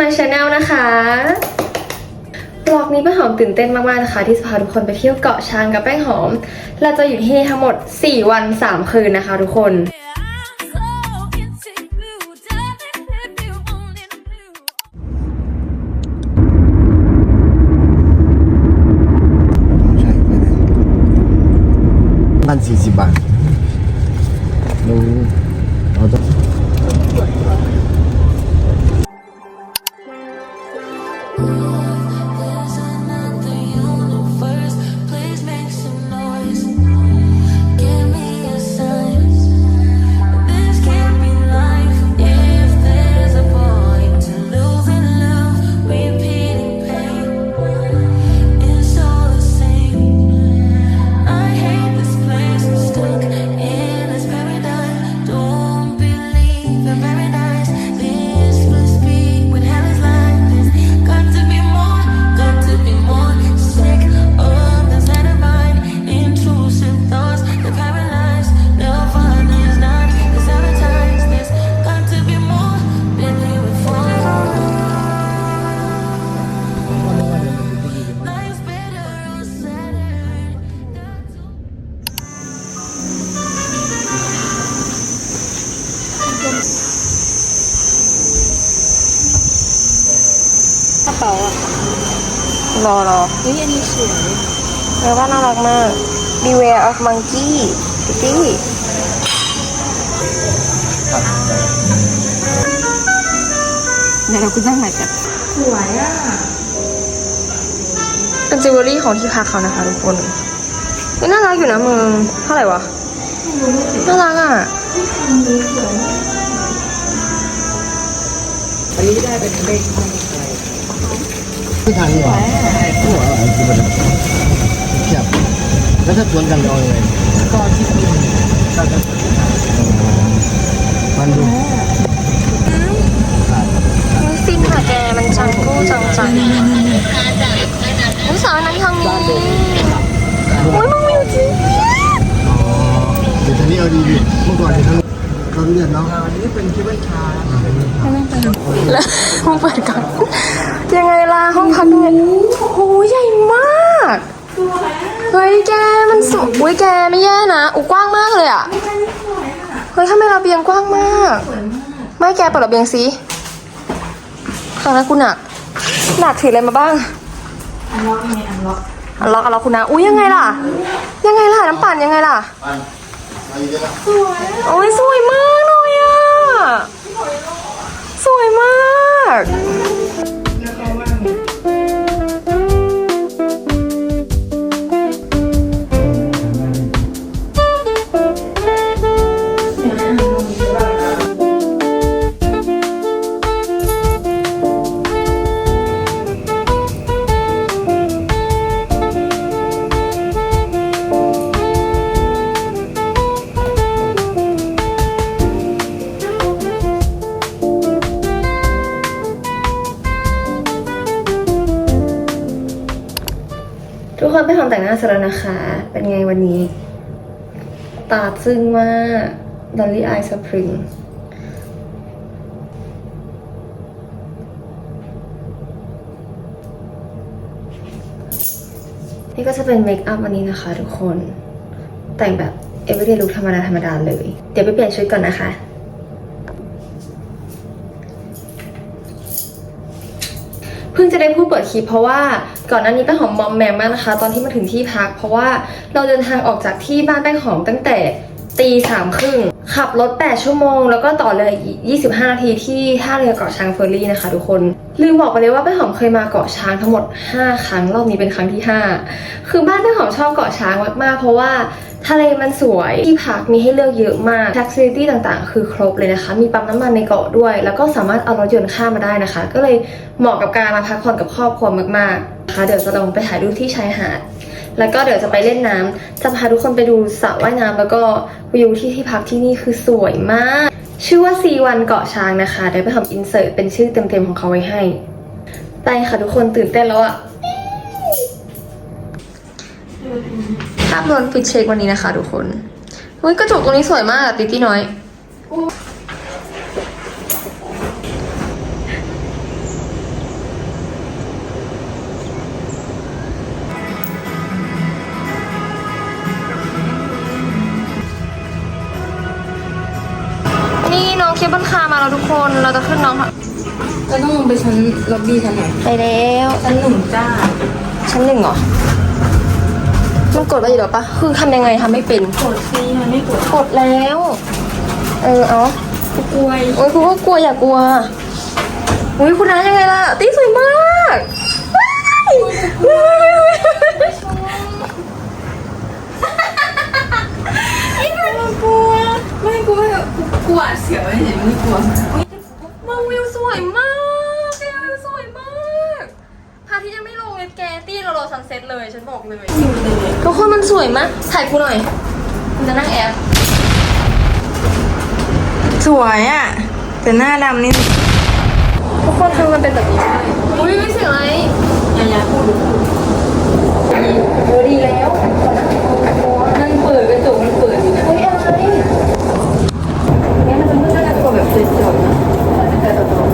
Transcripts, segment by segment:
my channel นะคะบล็อกนี้ป้าหอมตื่นเต้นมากๆนะคะ ที่จะพาทุกคนไปเที่ยวเกาะช้างกับแป้งหอม เราจะอยู่ที่นี่ทั้งหมด 4 วัน 3 คืนนะคะทุกคนใช่ไปเลยพันสี่สิบบาทรู้เราต้อง รอรอเฮ้ยอันนี้สวยแปลว่าน่ารักมาก Beware of monkey พิตตี้เดี๋ยวเราคุณจ้างใหม่กันสวยอะ เป็นจิวเวลรี่ของที่พักเขานะคะทุกคนเฮ้ยน่ารักอยู่นะมึงเท่าไหร่วะน่ารักอะที่ทางนี้หรอ ที่หัวอะไรคือมันเทียบแล้วถ้าสวนกันจะเอายังไงก็ที่มีเราจะมันดูมันฟินค่ะแก มันจังกู้จังจังอุ้ยสาวนั้นทางนี้อุ้ยมึงวิวจริงอ๋อเดี๋ยวทางนี้เอาดีดีเมื่อก่อนเดี๋ยวทางเราเรียนเนาะอันนี้เป็นคิดว่าชาแล้วมึงเปิดก่อน ยังไงล่ะห้องพักยังไงโอ้โหใหญ่มากเฮ้ยแกมันสวยอุ้ยแกไม่แย่นะอุ้กว้างมากเลยอะเฮ้ยทำไมระเบียงกว้างมาก ไม่แกเปิดระเบียงสิครั้งนั้นกูหนักหนักถืออะไรมาบ้างอันล็อกไงอันล็อกอันล็อกอันล็อกคุณนะอุ้ยยังไงล่ะ ยังไงล่ะน้ำปั่นยังไงล่ะโอ้ยสวยมาก ซึ้งมากดอลลี่อายสปริงนี่ก็จะเป็นเมคอัพวันนี้นะคะทุกคน แต่งแบบ everyday look ธรรมดาธรรมดาเลย เดี๋ยวไปเปลี่ยนชุดก่อนนะคะเพิ่งจะได้พูดเปิดคลิปเพราะว่าก่อนหน้านี้แป้งหอมมอมแมมมากนะคะ ตอนที่มาถึงที่พัก เพราะว่าเราเดินทางออกจากที่บ้านแป้งหอมตั้งแต่ ตีสามครึ่งขับรถ 8 ชั่วโมง แล้วก็ต่อเรือ25 นาทีที่ท่าเรือเกาะช้างเฟอร์รี่นะคะทุกคน ลืมบอกไปเลยว่าแป้งหอมเคยมาเกาะช้างทั้งหมด 5 ครั้ง รอบนี้เป็นครั้งที่ 5 คือบ้านแป้งหอมชอบเกาะช้างมากๆ เพราะว่าทะเลมันสวยที่พักมีให้เลือกเยอะมาก f ท็กซิตี้ต่างๆ คือครบเลยนะคะ มีปั๊มน้ำมันในเกาะด้วย แล้วก็สามารถเอารถยนต์ข้ามมาได้นะคะ ก็เลยเหมาะกับการมาพักผ่อนกับครอบครัวมากๆนะคะเดี๋ยวจะลงไปถ่ายรูปที่ชายหาด แล้วก็เดี๋ยวจะไปเล่นน้ำจะพาทุกคนไปดูสระว่ายน้ำแล้วก็วิวที่ที่พักที่นี่คือสวยมาก ชื่อว่าซีวันเกาะช้างนะคะเดี๋ยวไปทำอินเสิร์ตเป็นชื่อเต็มๆของเขาไว้ให้ ไปค่ะทุกคนตื่นเต้นแล้วอะภาพรวมฟิตเช็ควันนี้นะคะทุกคนเฮ้ยกระจกตรงนี้สวยมากอะติตี้น้อย นเราจะขึ้นน้องค่ะเราต้องลงไปชั้นล็อบบี้ชั้นไหนไปแล้วชั้นหนึ่งจ้า ชั้นหนึ่งเหรอมันกดไว้อยู่แล้วปะคือทำยังไงทำไม่เป็นกดซีมันไม่กดกดแล้ว เออเอากลัวโอ้ยคุณก็กลัวอย่ากลัวอุ้ยคุณน้ายังไงล่ะตีสวยมากว้ายว้ายว้ายกลัวไม่กลัวกลัวเสียวเห็นไม่กลัวมอง วิวสวยมากแกวิวสวยมากพระอาทิตย์ยังไม่ลงเลยแกตี้เรารอซันเซ็ตเลยฉันบอกเลยทุกคนมันสวยมากถ่ายกูหน่อยคุณจะนั่งแอปสวยอะ แต่หน้าดำนี่ทุกคนคือมันเป็นแบบนี้เลยอุ้ยไม่เสียงอะไรอย่าอย่าพูดเออดีแล้วนั่งเปิดกระจกมันเปิดอยู่นะเฮ้ยอะไรนี่มันจะมืดน่ากลัวแบบสวยๆนะ แต่ตั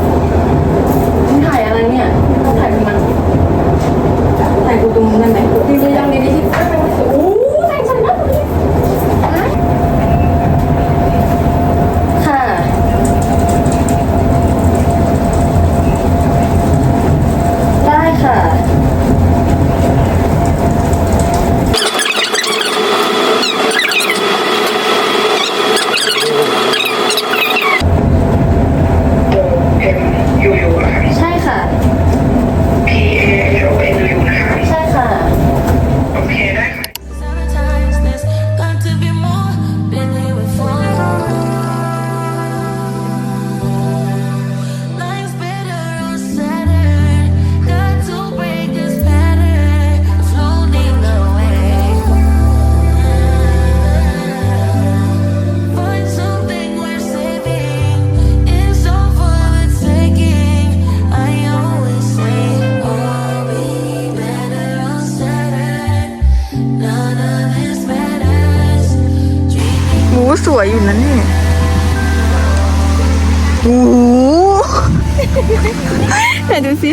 สิ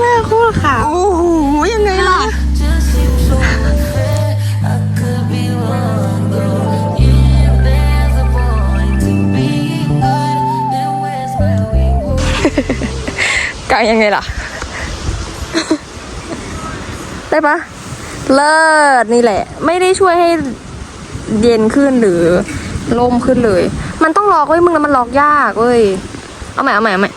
หน้าโคตรขาวโอ้โหยังไงล่ะ just seems so unfair. I could be wrong, though. If there's a point to being good, then where's my reward? กางยังไงล่ะ ได้ปะเลิศนี่แหละ ไม่ได้ช่วยให้เย็นขึ้นหรือล่มขึ้นเลย มันต้องล็อกเว้ยมึงแล้วมันล็อกยากเว้ย เอาใหม่เอาใหม่เอาใหม่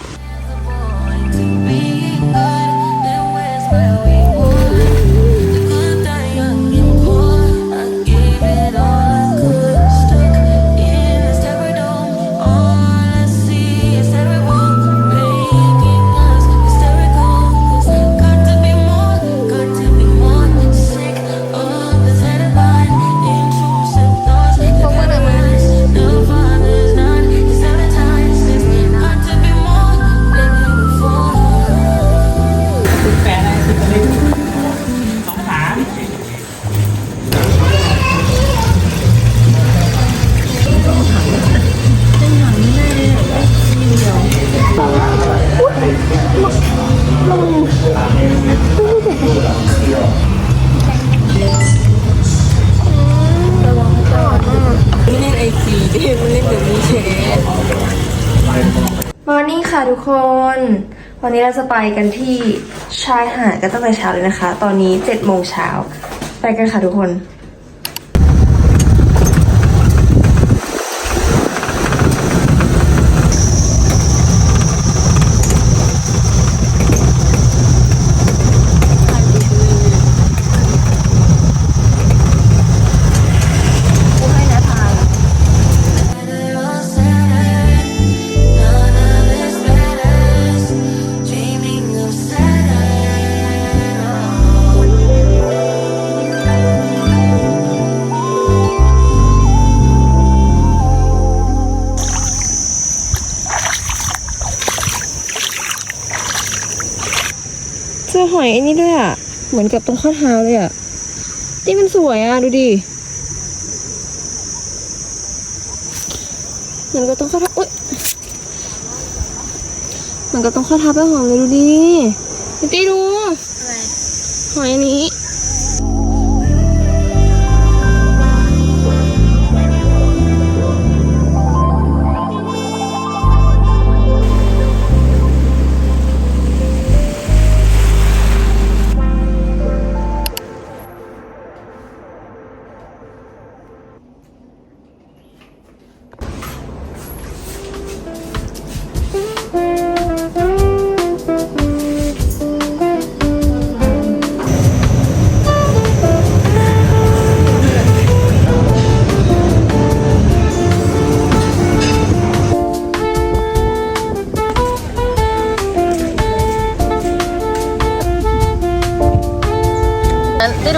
ค่ะทุกคน วันนี้เราจะไปกันที่ชายหาดกันตั้งแต่เช้าเลยนะคะ ตอนนี้7จ็ดโมงเช้าไปกันค่ะทุกคน อหอยไอ้นี่ด้วยอะ เหมือนกับตรงข้อเท้าเลยอะที่มันสวยอะ ดูดิเหมือนกับตรงข้อเท้าอุ้ยเหมือนกับตรงข้อเท้าไปหอมเลยดูดิพี่ตี้ดูอะไรหอยอัน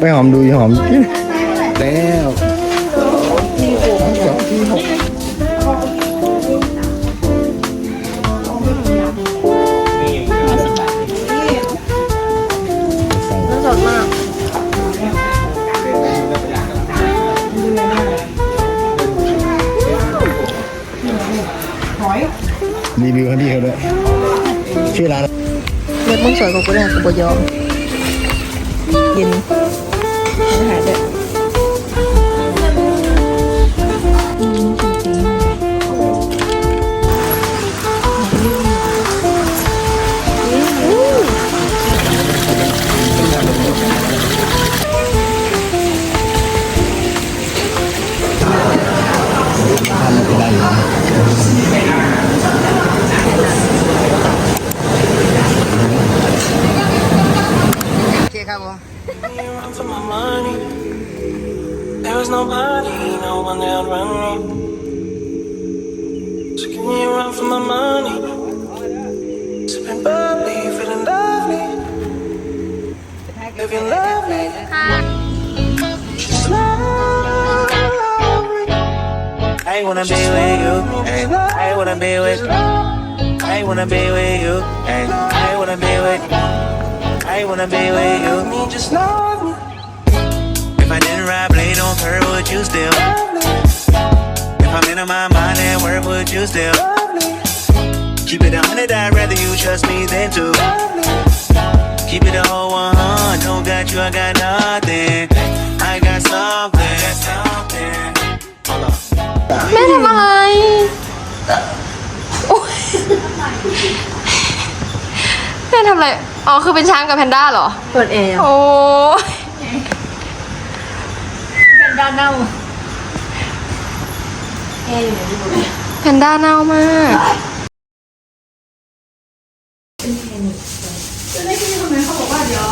ไปหอมดูอีหอมแล้วใส่มันสดมากรีวิวให้พี่เขาด้วยชื่อร้านอะไรเล็บมึงสวยกว่ากูเลยกูบยอมเย็น wanna be with you. Me just love me. If I didn't ride blade on her, would you still? If I'm in my mind at work, would you still? Keep it a hundred, I'd rather you trust me than to. Keep it a whole one, don't got you, I got nothing. I got something. I got something. Hold on. แม่ทำอะไรโอ๊ยแม่ทำอะไร อ๋อ คือเป็นช้างกับแพนด้าเหรอ เปิดแอร์โอ้ยด้านเน่าแพนด้าเน่ามาก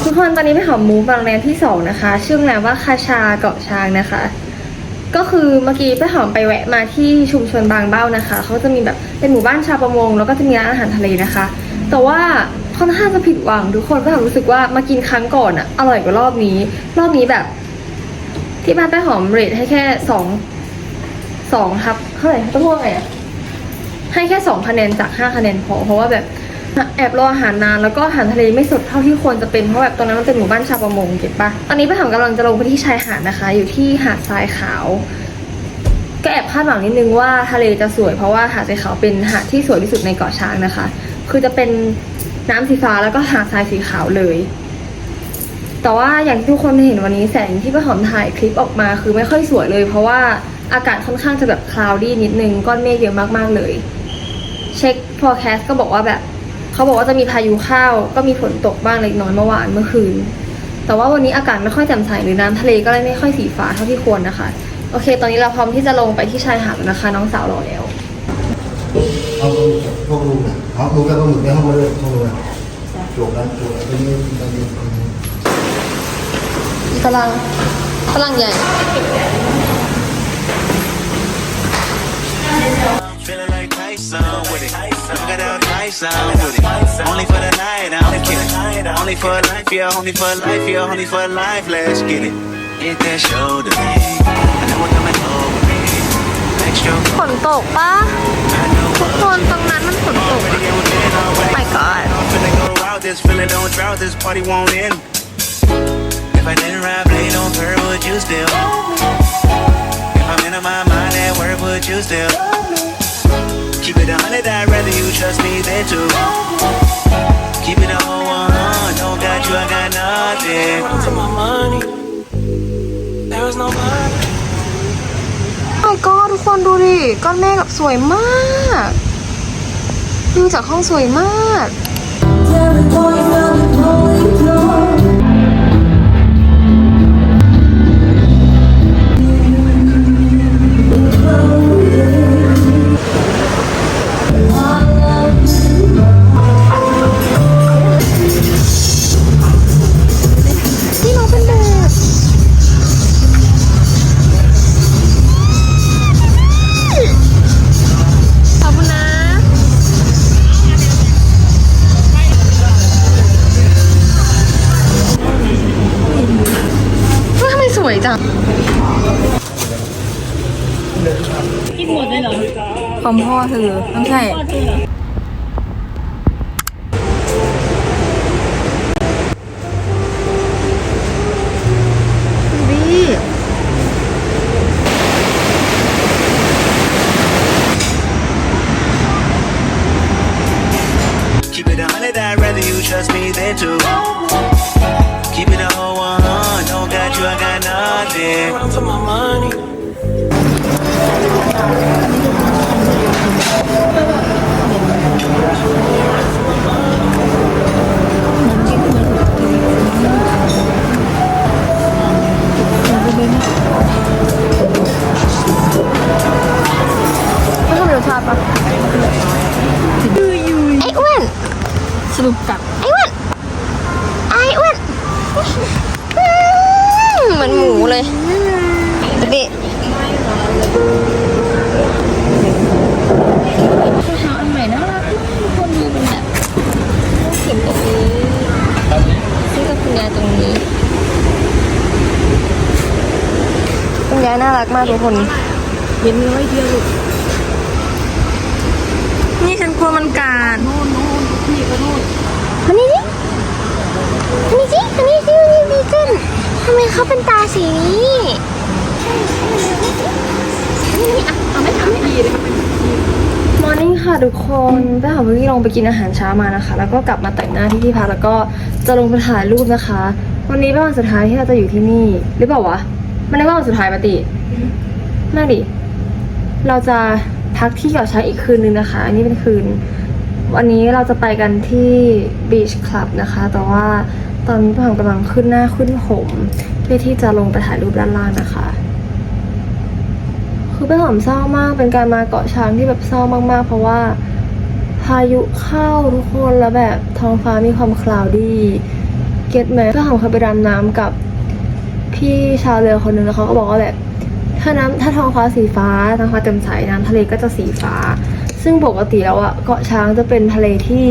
ทุกคนตอนนี้ไปหอมมูฟบางแรมที่สองนะคะ ชื่อโรงแรมว่าคาชาเกาะช้างนะคะ ก็คือเมื่อกี้ไปหอมไปแวะมาที่ชุมชนบางเบ้านะคะ เขาจะมีแบบเป็นหมู่บ้านชาวประมง แล้วก็จะมีร้านอาหารทะเลนะคะ แต่ว่า ค่อนข้างจะผิดหวังทุกคนก็รู้สึกว่ามากินครั้งก่อนอะอร่อยกว่ารอบนี้ รอบนี้แบบ ที่บ้านไปหอมเรทให้แค่สองสองครับเท่าไหร่ต้องพูดว่าไงอะให้แค่สองคะแนนจากห้าคะแนนพอเพราะว่าแบบแอบรออาหารนานแล้วก็อาหารทะเลไม่สดเท่าที่ควรจะเป็นเพราะแบบตรงนั้นมันเป็นหมู่บ้านชาวประมงเก็บปะตอนนี้ไปหอมกำลังจะลงไปที่ชายหาดนะคะ อยู่ที่หาดทรายขาว ก็แอบคาดหวังนิดนึงว่าทะเลจะสวยเพราะว่าหาดทรายขาวเป็นหาดที่สวยที่สุดในเกาะช้างนะคะ คือจะเป็น น้ำสีฟ้าแล้วก็หาดทรายสีขาวเลย แต่ว่าอย่างที่ทุกคนเห็นวันนี้แสงที่ป้าหอมถ่ายคลิปออกมาคือไม่ค่อยสวยเลย เพราะว่าอากาศค่อนข้างจะแบบคลาวดี้นิดนึงก้อนเมฆเยอะมากๆเลย เช็ค forecast ก็บอกว่าแบบเขาบอกว่าจะมีพายุเข้าก็มีฝนตกบ้างเล็กน้อยเมื่อวานเมื่อคืน แต่ว่าวันนี้อากาศไม่ค่อยแจ่มใสหรือน้ำทะเลก็เลยไม่ค่อยสีฟ้าเท่าที่ควรนะคะ โอเค ตอนนี้เราพร้อมที่จะลงไปที่ชายหาดแล้วนะคะ น้องสาวรอแล้ว เอาพวกลุงนะเอาลุงกับปลาหมึกในห้องมาเลยห้องเลยจบแล้วจบแล้วตรงนี้ตรงนี้ตรงนี้ฝรั่งฝรั่งใหญ่ Feeling like Tyson with it. Look at how Tyson with it. Only for the night, I'm kidding. Only for life, yeah, only for life, yeah, only for life, let's get it. Get that shoulder lean. I know what coming over me. Extra ฝนตกปะ I know ทุกค นตรงนั้นมันฝนตกอะ my god I'm finna go out. This feeling don't drought. This party won't end. If I didn't ride blade on her, would you still? If I'm in my mind at work, would you still? Keep it a hundred, I'd rather you trust me than to. Keep it a whole one. Don't got you, I got nothing. Run for my money. There was no money. โอ้ก็ทุกคนดูดิก้อนเมฆแบบสวยมาก วิวจากห้องสวยมาก ฮ้ยทำไมสวยจังความพ่อเธอไม่ใช่ รุปกลับไอ้อ้วนไอ้อ้วนอืมเหมือนหมูเลยดูดิเท้าอันใหม่น่ารักมากทุกคนดูเป็นแบบเข็มตรงนี้ซื้อกับคุณยายตรงนี้คุณยายน่ารักมากทุกคนเย็นน้อยเดียวลูก นี่ฉันกลัวมันกัด โน่นโน่นพี่ก็โน่น มานี่ดิมานี่สิมานี่สิมานี่ดีเจนทำไมเขาเป็นตาสีนี้มอร์นิ่ง ค่ะทุกคนไปหาวิลงไปกินอาหารเช้ามานะคะ แล้วก็กลับมาแต่งหน้าที่ที่พักแล้วก็จะลงไปถ่ายรูปนะคะ วันนี้เป็นวันสุดท้ายที่เราจะอยู่ที่นี่ หรือเปล่าวะ มันไม่ว่าวันสุดท้ายปะติไม่ดิ เราจะพักที่เกาะช้างอีกคืนนึงนะคะ อันนี้เป็นคืน วันนี้เราจะไปกันที่บีชคลับนะคะ แต่ว่าตอนนี้พวกเรากำลังขึ้นหน้าขึ้นผม เพื่อที่จะลงไปถ่ายรูปด้านล่างนะคะ คือเป็นหอมเศร้ามาก เป็นการมาเกาะช้างที่แบบเศร้ามากๆ เพราะว่า พายุเข้าทุกคนแล้วแบบท้องฟ้ามีความคลาวดี้เก็ตไหมก็หอมเคยไปดำน้ำกับพี่ชาวเรือคนหนึ่งแล้วเขาก็บอกว่าแบบถ้าน้ำถ้าท้องฟ้าสีฟ้าท้องฟ้าแจ่มใสน้ำทะเลก็จะสีฟ้า ซึ่งปกติแล้วอะเกาะช้างจะเป็นทะเลที่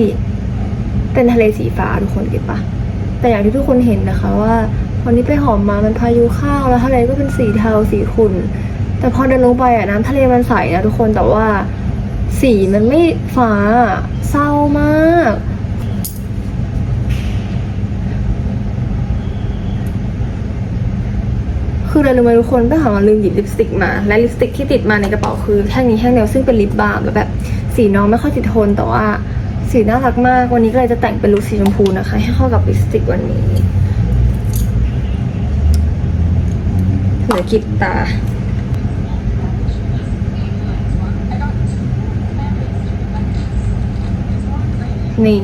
เป็นทะเลสีฟ้าทุกคนเก็ตปะแต่อย่างที่ทุกคนเห็นนะคะว่าวันนี้ไปหอมมามันพายุเข้าแล้วทะเลก็เป็นสีเทาสีขุ่น แต่พอเดินลงไปอะน้ำทะเลมันใสนะทุกคนแต่ว่า สีมันไม่ฟ้าเศร้ามาก คือเราลืมไปทุกคนไปหามาลืมหยิบลิปสติกมา และลิปสติกที่ติดมาในกระเป๋าคือแท่งนี้แท่งเดียวซึ่งเป็นลิปบาล์มแล้วแบบสีน้องไม่ค่อยติดทนแต่ว่าสีน่ารักมาก วันนี้ก็เลยจะแต่งเป็นลุคสีชมพูนะคะ ให้เข้ากับลิปสติกวันนี้เหลือกิดตา นี่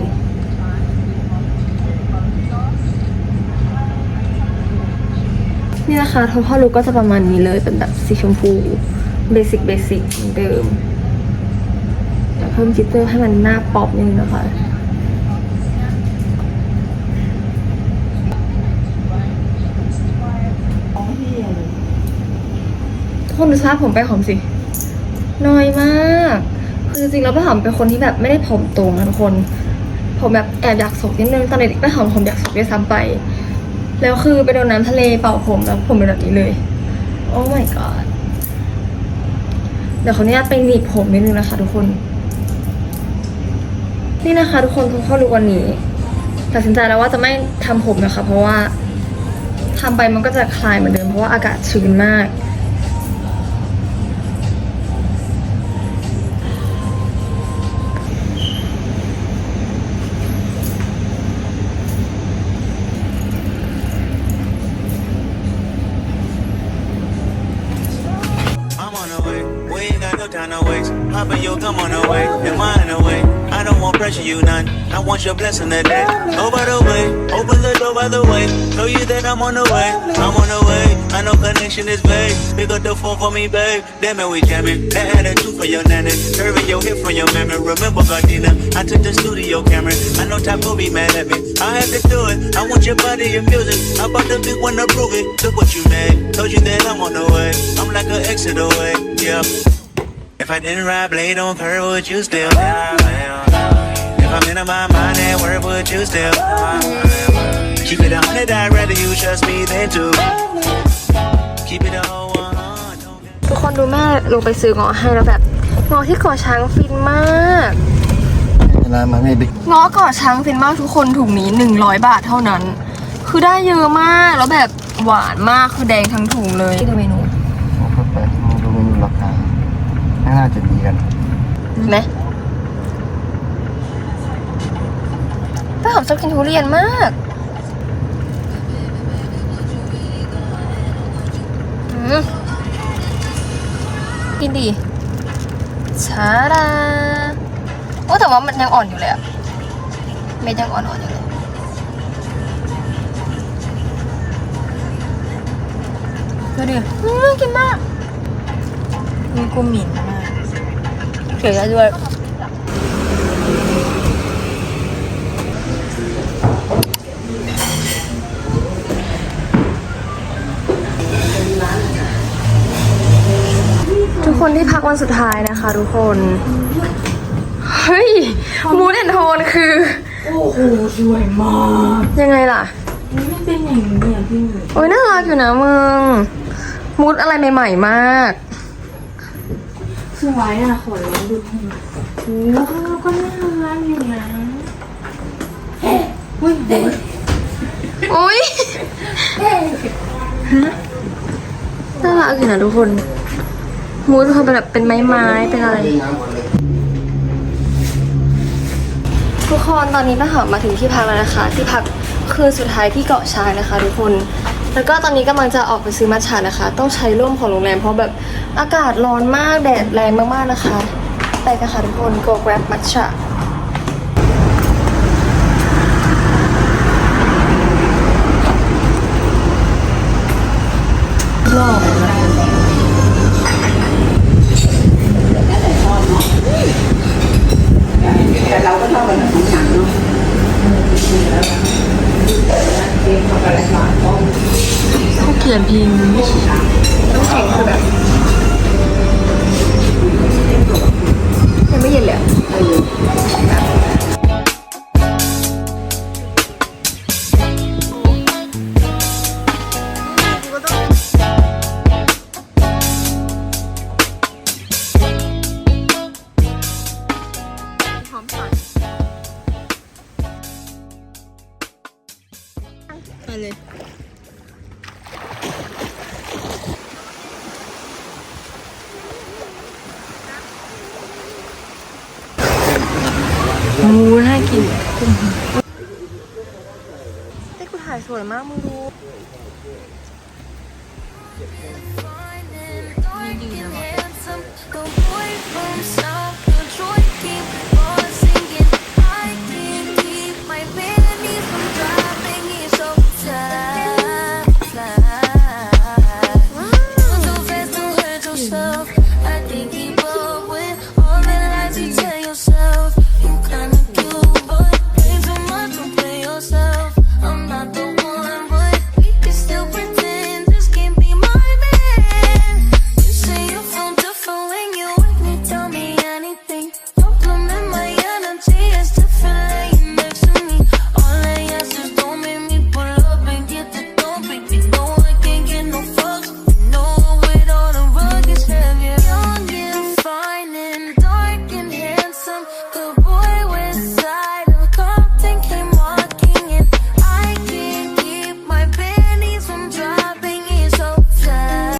นี่นะคะทอพ่อลูกก็จะประมาณนี้เลยเป็นแบบสีชมพูเบสิกเบสิกเหมือนเดิมแต่เพิ่มจิตเตอร์ให้มันหน้าป๊อปนิดนึงนะคะทุกคนดูสภาพผมไปหอมสิน้อยมาก คือจริงแล้วป้าหอมเป็นคนที่แบบไม่ได้ผมตรงนะทุกคน ผมแบบแอบอยากสกนิดนึงตอนเด็กๆป้าหอมผมอยากสกด้วยซ้ำไป แล้วคือไปโดนน้ำทะเลเป่าผมแล้วผมเป็นแบบนี้เลย โอ้ my god เดี๋ยวขออนุญาตไปหนีบผมนิดนึงนะคะ ทุกคน นี่นะคะ ทุกคนทุกคนรู้วันนี้ตัดสินใจแล้วว่าจะไม่ทำผมนะคะ เพราะว่าทำไปมันก็จะคลายเหมือนเดิมเพราะว่าอากาศชื้นมาก Hop in come on the way. Am I in? I don't want pressure, you none. I want your blessing today. Oh, by the way, open the door by the way. Show you that I'm on the way. I'm on the way. I know connection is vague. Pick up the phone for me, babe. Damn it, we jamming. That attitude for your nanny. Curving your hip from your memory. Remember, Gardena, I took the studio camera. I know will be mad at me. I had to do it. I want your body and music. I bought the big one to prove it. Look what you made. Told you that I'm on the way. I'm like an exit away. Yeah. If I didn't ride blade on curve, would you still? If I'm in my mind at work, would you still? Keep it a hundred, I'd rather you trust me than to. Keep it a whole one. don't get- ทุกคนดูแม่ลงไปซื้อเงาะให้แล้วแบบเงาะที่เกาะช้างฟินมากเวลามาไม่บิ๊กเงาะเกาะช้างฟินมากทุกคนถุงนี้ 100 บาทเท่านั้น คือได้เยอะมากแล้วแบบหวานมากคือแดงทั้งถุงเลยดูเมนู ผมก็ไปดูเมนูราคาไม่ น่าจะมีกันเห็นไหมป้าหอมชอบกินทุเรียนมากอืมกินดีชาดาโอ้แต่ว่ามันยังอ่อนอยู่เลยอะเม็ดยังอ่อนๆอยู่เลยดูดิอืมน่ากินมากนี่กูหมิ่นมา กเก๋ด้วย ทุกคนที่พักวันสุดท้ายนะคะทุกคน เฮ้ย มูดแอนโทนคือ โอ้โหสวยมากยังไงล่ะไม่เป็นอย่างนี้อะพี่โอ้ยน่ารักอยู่นะมึง มูดอะไรใหม่ ๆ มาก สวยอะขอลองดูหน่อยโอ้ข้างนอกก็น่ารักอยู่นะอุ้ยเด็กโอ้ยฮะน่ารักอยู่นะทุกคน มูดเขาเป็นแบบเป็นไม้ไม้เป็นอะไร ทุกคนตอนนี้ป้าหอมมาถึงที่พักแล้วนะคะ ที่พักคืนสุดท้ายที่เกาะช้างนะคะ ทุกคน แล้วก็ตอนนี้กำลังจะออกไปซื้อมัทฉะนะคะ ต้องใช้ร่มของโรงแรมเพราะแบบอากาศร้อนมากแดดแรงมากๆนะคะ ไปกันค่ะทุกคน go grab มั เขาเขียนพิ